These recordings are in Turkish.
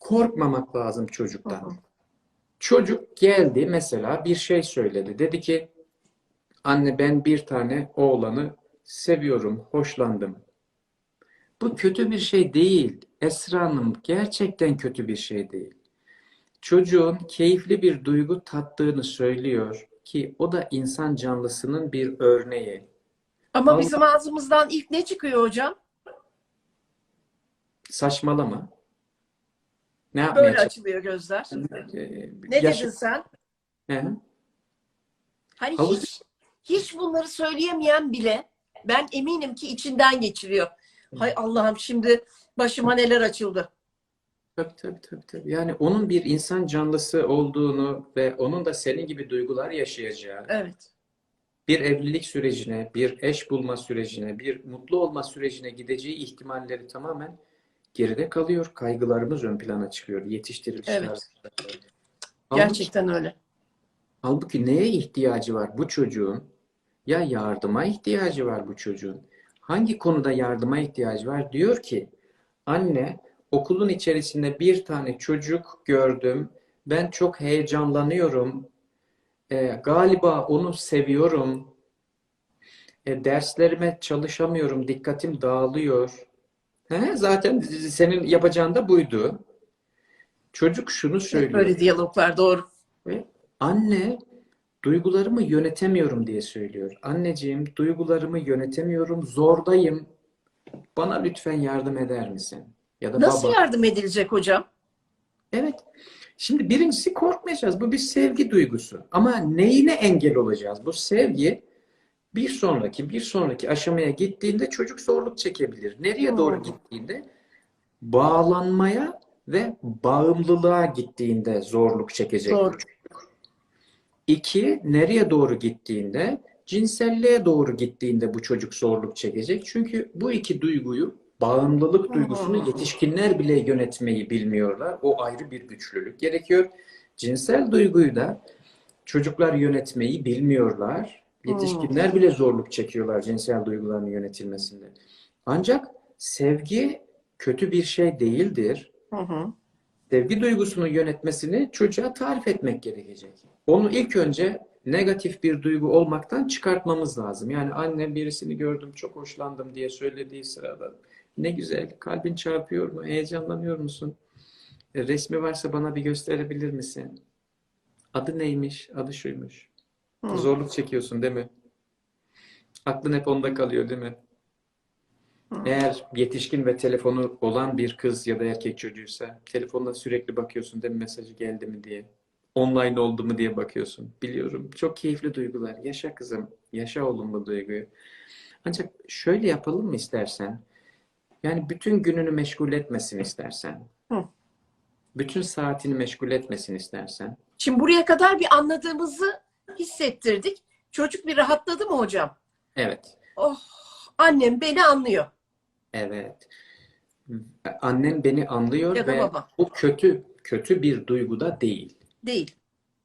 korkmamak lazım Hı çocuktan. hı. Çocuk geldi mesela bir şey söyledi. Dedi ki anne ben bir tane oğlanı seviyorum, hoşlandım. Bu kötü bir şey değil. Esra Hanım gerçekten kötü bir şey değil. Çocuğun keyifli bir duygu tattığını söylüyor ki o da insan canlısının bir örneği. Ama Allah- bizim ağzımızdan ilk ne çıkıyor hocam? Saçmalama. Ne yapmaya Böyle açılıyor gözler. Ne Yaş- dedin sen? He? Hani Havuz- hiç hiç bunları söyleyemeyen bile ben eminim ki içinden geçiriyor. Hay Allah'ım şimdi başıma neler açıldı. Tabii tabii tabii tabii. Yani onun bir insan canlısı olduğunu ve onun da senin gibi duygular yaşayacağı, Evet. bir evlilik sürecine, bir eş bulma sürecine, bir mutlu olma sürecine gideceği ihtimalleri tamamen geride kalıyor. Kaygılarımız ön plana çıkıyor. Yetiştirilişler. Evet. Halbuki, Gerçekten öyle. halbuki neye ihtiyacı var bu çocuğun? Ya yardıma ihtiyacı var bu çocuğun. Hangi konuda yardıma ihtiyacı var? Diyor ki anne okulun içerisinde bir tane çocuk gördüm. Ben çok heyecanlanıyorum. Ee, galiba onu seviyorum. E, derslerime çalışamıyorum. Dikkatim dağılıyor. He, zaten senin yapacağın da buydu. Çocuk şunu söylüyor. böyle diyaloglar doğru. Ve anne duygularımı yönetemiyorum diye söylüyor. Anneciğim duygularımı yönetemiyorum, zordayım. Bana lütfen yardım eder misin? Ya da Nasıl baba. yardım edilecek hocam? Evet. Şimdi birincisi korkmayacağız. Bu bir sevgi duygusu. Ama neyine engel olacağız? Bu sevgi bir sonraki, bir sonraki aşamaya gittiğinde çocuk zorluk çekebilir. Nereye doğru Hmm. gittiğinde? Bağlanmaya ve bağımlılığa gittiğinde zorluk çekecek Doğru. İki, nereye doğru gittiğinde? Cinselliğe doğru gittiğinde bu çocuk zorluk çekecek. Çünkü bu iki duyguyu, bağımlılık duygusunu yetişkinler bile yönetmeyi bilmiyorlar. O ayrı bir güçlülük gerekiyor. Cinsel duyguyu da çocuklar yönetmeyi bilmiyorlar. Yetişkinler bile zorluk çekiyorlar cinsel duyguların yönetilmesinde. Ancak sevgi kötü bir şey değildir. Hı hı. Sevgi duygusunu yönetmesini çocuğa tarif etmek gerekecek. Onu ilk önce negatif bir duygu olmaktan çıkartmamız lazım. Yani anne birisini gördüm çok hoşlandım diye söylediği sırada ne güzel kalbin çarpıyor mu? Heyecanlanıyor musun? E, resmi varsa bana bir gösterebilir misin? Adı neymiş? Adı şuymuş. Hı. Zorluk çekiyorsun değil mi? Aklın hep onda kalıyor değil mi? Hı. Eğer yetişkin ve telefonu olan bir kız ya da erkek çocuğuysa telefonda sürekli bakıyorsun değil mi mesajı geldi mi diye. Online oldu mu diye bakıyorsun. Biliyorum. Çok keyifli duygular. Yaşa kızım. Yaşa oğlum bu duyguyu. Ancak şöyle yapalım mı istersen? Yani bütün gününü meşgul etmesin istersen. Hı. Bütün saatini meşgul etmesin istersen. Şimdi buraya kadar bir anladığımızı hissettirdik. Çocuk bir rahatladı mı hocam? Evet. Oh, annem beni anlıyor. Evet. Annen beni anlıyor Ya ve baba. bu kötü kötü bir duyguda değil. Değil.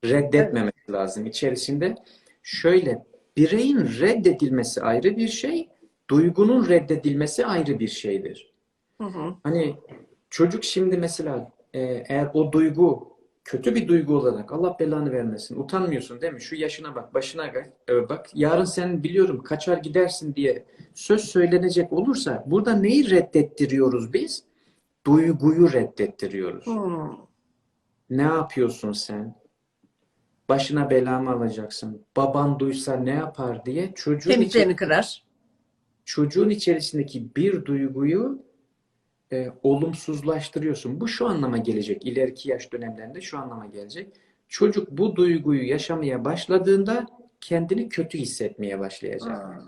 reddetmemek lazım içerisinde. Şöyle bireyin reddedilmesi ayrı bir şey, duygunun reddedilmesi ayrı bir şeydir. Hı hı. Hani çocuk şimdi mesela e, eğer o duygu kötü bir duygu olarak Allah belanı vermesin. Utanmıyorsun değil mi? Şu yaşına bak, başına bak. e, bak yarın sen biliyorum kaçar gidersin diye söz söylenecek olursa burada neyi reddettiriyoruz biz? Duyguyu reddettiriyoruz. Hı. Ne yapıyorsun sen? Başına bela mı alacaksın? Baban duysa ne yapar diye çocuğun, Kemiklerini kırar. çocuğun içerisindeki bir duyguyu e, olumsuzlaştırıyorsun. Bu şu anlama gelecek. İleriki yaş dönemlerinde şu anlama gelecek. Çocuk bu duyguyu yaşamaya başladığında kendini kötü hissetmeye başlayacak.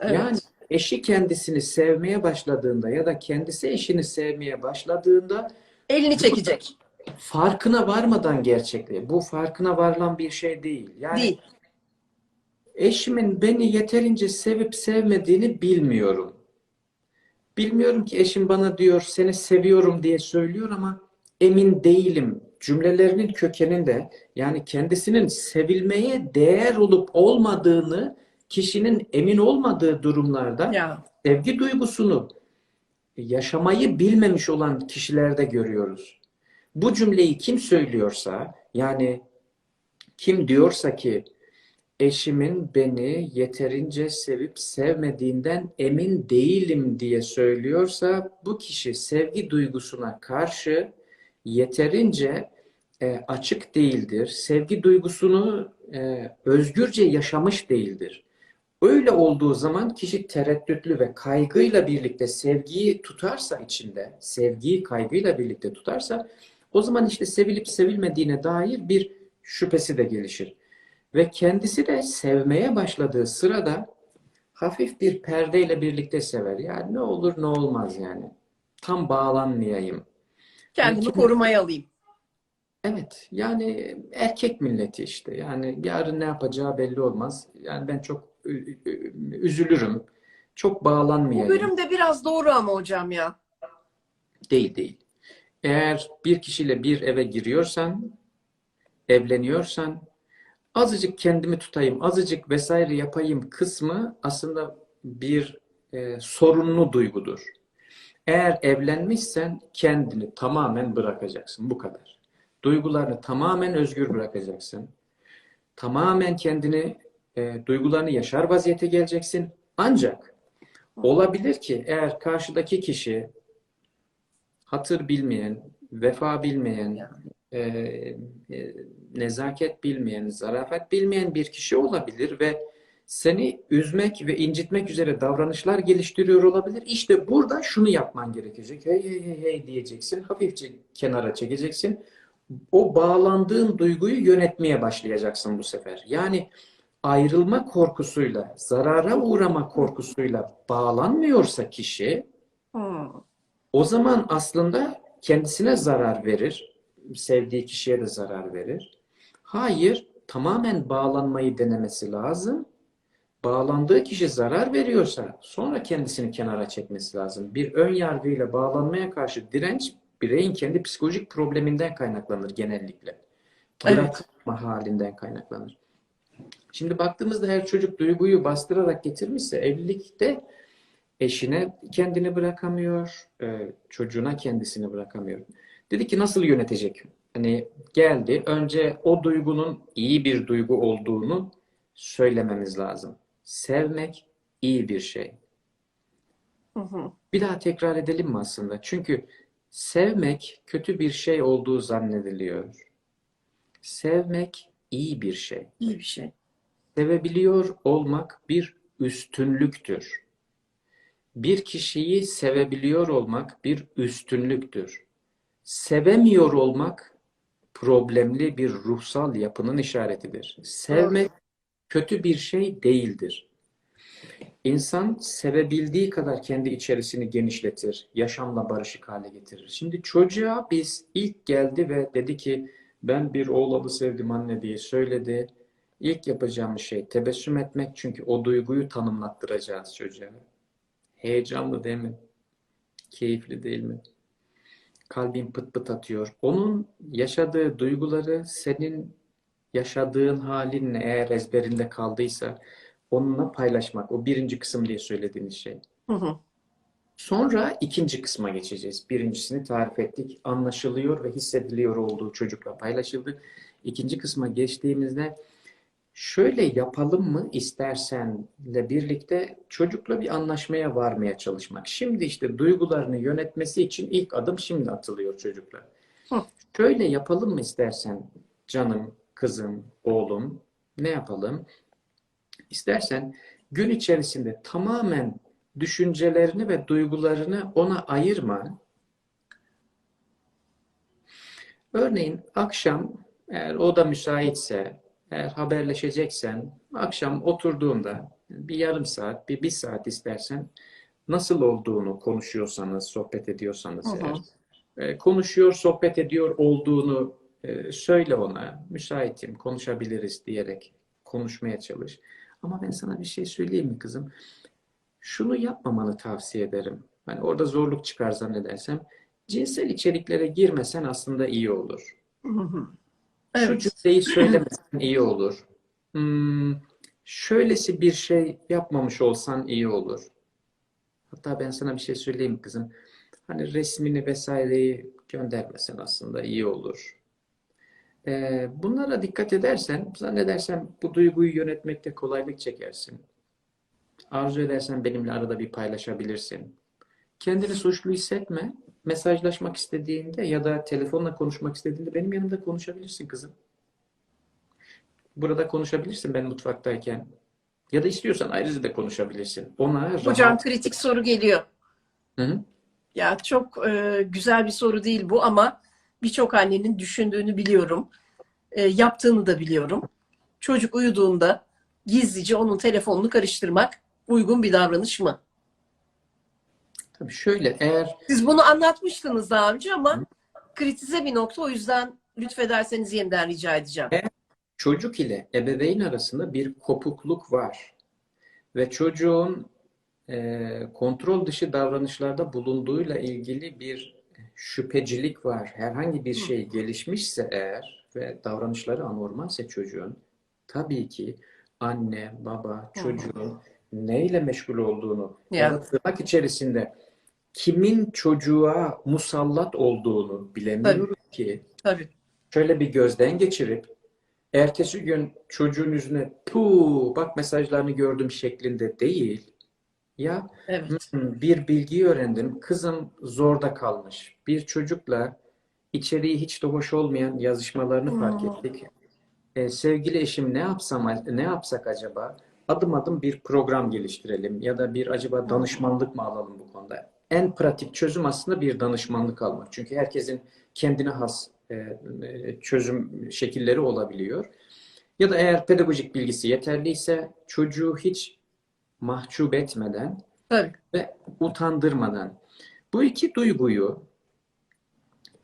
Evet. Yani eşi kendisini sevmeye başladığında ya da kendisi eşini sevmeye başladığında Elini çekecek. farkına varmadan gerçekliği. Bu farkına varılan bir şey değil. Yani Değil. eşimin beni yeterince sevip sevmediğini bilmiyorum. Bilmiyorum ki eşim bana diyor seni seviyorum diye söylüyor ama emin değilim. Cümlelerinin kökeninde yani kendisinin sevilmeye değer olup olmadığını kişinin emin olmadığı durumlarda Ya. sevgi duygusunu yaşamayı bilmemiş olan kişilerde görüyoruz. Bu cümleyi kim söylüyorsa yani kim diyorsa ki eşimin beni yeterince sevip sevmediğinden emin değilim diye söylüyorsa bu kişi sevgi duygusuna karşı yeterince e, açık değildir. Sevgi duygusunu e, özgürce yaşamış değildir. Öyle olduğu zaman kişi tereddütlü ve kaygıyla birlikte sevgiyi tutarsa içinde, sevgiyi kaygıyla birlikte tutarsa o zaman işte sevilip sevilmediğine dair bir şüphesi de gelişir. Ve kendisi de sevmeye başladığı sırada hafif bir perdeyle birlikte sever. Yani ne olur ne olmaz yani. Tam bağlanmayayım. Kendimi Peki. korumaya alayım. Evet, yani erkek milleti işte. Yani yarın ne yapacağı belli olmaz. Yani ben çok üzülürüm. Çok Bu bağlanmayayım. bölüm de biraz doğru ama hocam ya. Değil değil. Eğer bir kişiyle bir eve giriyorsan, evleniyorsan, azıcık kendimi tutayım, azıcık vesaire yapayım kısmı aslında bir e, sorunlu duygudur. Eğer evlenmişsen kendini tamamen bırakacaksın. Bu kadar. Duygularını tamamen özgür bırakacaksın. Tamamen kendini, e, duygularını yaşar vaziyete geleceksin. Ancak olabilir ki eğer karşıdaki kişi hatır bilmeyen, vefa bilmeyen, e, e, nezaket bilmeyen, zarafet bilmeyen bir kişi olabilir ve seni üzmek ve incitmek üzere davranışlar geliştiriyor olabilir. İşte burada şunu yapman gerekecek. Hey hey hey hey diyeceksin. Hafifçe kenara çekeceksin. O bağlandığın duyguyu yönetmeye başlayacaksın bu sefer. Yani ayrılma korkusuyla, zarara uğrama korkusuyla bağlanmıyorsa kişi Hmm. o zaman aslında kendisine zarar verir. Sevdiği kişiye de zarar verir. Hayır, tamamen bağlanmayı denemesi lazım. Bağlandığı kişi zarar veriyorsa sonra kendisini kenara çekmesi lazım. Bir ön yargıyla bağlanmaya karşı direnç bireyin kendi psikolojik probleminden kaynaklanır genellikle. Evet. Halinden kaynaklanır. Şimdi baktığımızda her çocuk duyguyu bastırarak getirmişse evlilikte eşine kendini bırakamıyor, e, çocuğuna kendisini bırakamıyor. Dedi ki nasıl yönetecek? Hani geldi, önce o duygunun iyi bir duygu olduğunu söylememiz lazım. Sevmek iyi bir şey. Hı hı. Bir daha tekrar edelim mi aslında? Çünkü sevmek kötü bir şey olduğu zannediliyor. Sevmek iyi bir şey. İyi bir şey. Sevebiliyor olmak bir üstünlüktür. Bir kişiyi sevebiliyor olmak bir üstünlüktür. Sevemiyor olmak problemli bir ruhsal yapının işaretidir. Sevmek kötü bir şey değildir. İnsan sevebildiği kadar kendi içerisini genişletir, yaşamla barışık hale getirir. Şimdi çocuğa biz ilk geldi ve dedi ki ben bir oğlanı sevdim anne diye söyledi. İlk yapacağımız şey tebessüm etmek çünkü o duyguyu tanımlattıracağız çocuğa. Heyecanlı değil mi? Keyifli değil mi? Kalbin pıt pıt atıyor. Onun yaşadığı duyguları senin yaşadığın halinle eğer ezberinde kaldıysa onunla paylaşmak. O birinci kısım diye söylediğiniz şey. Hı hı. Sonra ikinci kısma geçeceğiz. Birincisini tarif ettik. Anlaşılıyor ve hissediliyor olduğu çocukla paylaşıldı. İkinci kısma geçtiğimizde şöyle yapalım mı istersenle birlikte çocukla bir anlaşmaya varmaya çalışmak. Şimdi işte duygularını yönetmesi için ilk adım şimdi atılıyor çocukla. Hı. Şöyle yapalım mı istersen canım, kızım, oğlum ne yapalım? İstersen gün içerisinde tamamen düşüncelerini ve duygularını ona ayırma. Örneğin akşam eğer o da müsaitse, eğer haberleşeceksen, akşam oturduğunda bir yarım saat, bir bir saat istersen nasıl olduğunu konuşuyorsanız, sohbet ediyorsanız Hı hı. eğer, e, konuşuyor, sohbet ediyor olduğunu e, söyle ona. Müsaitim, konuşabiliriz diyerek konuşmaya çalış. Ama ben sana bir şey söyleyeyim mi kızım? Şunu yapmamanı tavsiye ederim. Hani orada zorluk çıkar zannedersem. Cinsel içeriklere girmesen aslında iyi olur. Hı hı. Şu Evet. cümleyi söylemesen iyi olur. Hmm, şöylesi bir şey yapmamış olsan iyi olur. Hatta ben sana bir şey söyleyeyim kızım. Hani resmini vesaireyi göndermesen aslında iyi olur. Ee, bunlara dikkat edersen, zannedersem bu duyguyu yönetmekte kolaylık çekersin. Arzu edersen benimle arada bir paylaşabilirsin. Kendini suçlu hissetme. Mesajlaşmak istediğinde ya da telefonla konuşmak istediğinde benim yanımda konuşabilirsin kızım. Burada konuşabilirsin ben mutfaktayken. Ya da istiyorsan ayrıca da konuşabilirsin. Ona Hocam rahat. kritik soru geliyor. Hı hı. Ya çok e, güzel bir soru değil bu ama birçok annenin düşündüğünü biliyorum. E, yaptığını da biliyorum. Çocuk uyuduğunda gizlice onun telefonunu karıştırmak uygun bir davranış mı? Tabii şöyle eğer Siz bunu anlatmıştınız daha önce ama kritize bir nokta o yüzden lütfederseniz yeniden rica edeceğim. çocuk ile ebeveyn arasında bir kopukluk var ve çocuğun e, kontrol dışı davranışlarda bulunduğuyla ilgili bir şüphecilik var. Herhangi bir şey gelişmişse eğer ve davranışları anormalse çocuğun tabii ki anne, baba, çocuğun neyle meşgul olduğunu Ya. tırnak içerisinde kimin çocuğa musallat olduğunu bilemiyoruz ki. Tabii. şöyle bir gözden geçirip ertesi gün çocuğun yüzüne puh bak mesajlarını gördüm şeklinde değil ya Evet. "Hmm, bir bilgiyi öğrendim kızım zorda kalmış. Bir çocukla içeriği hiç de hoş olmayan yazışmalarını fark Hmm. ettik. E, sevgili eşim ne yapsam ne yapsak acaba? Adım adım bir program geliştirelim ya da bir acaba danışmanlık mı alalım bu konuda en pratik çözüm aslında bir danışmanlık almak çünkü herkesin kendine has e, e, çözüm şekilleri olabiliyor. Ya da eğer pedagojik bilgisi yeterliyse çocuğu hiç mahcup etmeden Tabii. ve utandırmadan bu iki duyguyu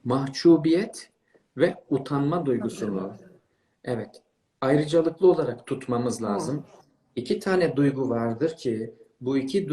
mahcubiyet ve utanma duygusunu evet ayrıcalıklı olarak tutmamız lazım. İki tane duygu vardır ki bu iki